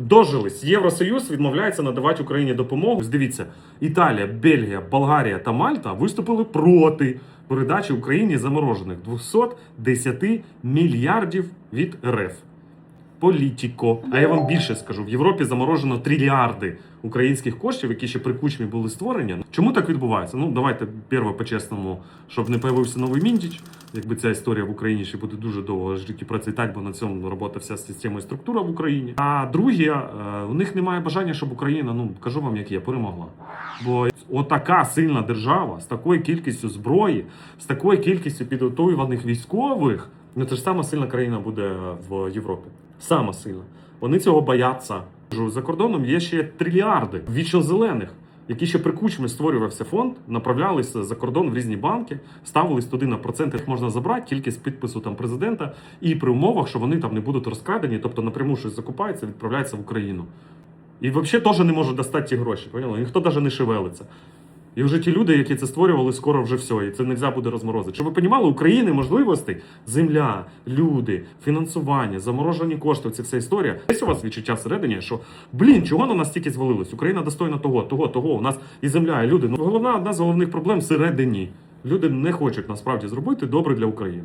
Дожились. Євросоюз відмовляється надавати Україні допомогу. Дивіться, Італія, Бельгія, Болгарія та Мальта виступили проти передачі Україні заморожених 210 мільярдів від РФ. Політіко. А я вам більше скажу: в Європі заморожено трильярди українських коштів, які ще при кучмі були створені. Чому так відбувається? Ну давайте перше по-чесному, щоб не появився новий міндіч. Якби ця історія в Україні ще буде дуже довго жити процвітати, бо на цьому робота вся система і структура в Україні. А друге, е, у них немає бажання, щоб Україна, ну кажу вам, як є, перемогла. Бо отака сильна держава з такою кількістю зброї, з такою кількістю підготовлених військових, ну це ж сама сильна країна буде в Європі. Сама сильна. Вони цього бояться. За кордоном є ще трильярди вічно зелених, які ще при створювався фонд, направлялися за кордон в різні банки, ставились туди на проценти, їх можна забрати тільки з підпису там президента, і при умовах, що вони там не будуть розкрадені, тобто напряму щось закупається, відправляється в Україну. І взагалі теж не може достати ті гроші. Поняли? Ніхто навіть не шевелиться. І вже ті люди, які це створювали, скоро вже все, і це не можна буде розморозити. Щоб ви розуміли, України можливостей, земля, люди, фінансування, заморожені кошти, це вся історія. Десь у вас відчуття всередині, що блін, чого на нас тільки звалилось? Україна достойна того, того, того. У нас і земля, і люди. Ну головна одна з головних проблем всередині. Люди не хочуть насправді зробити добре для України.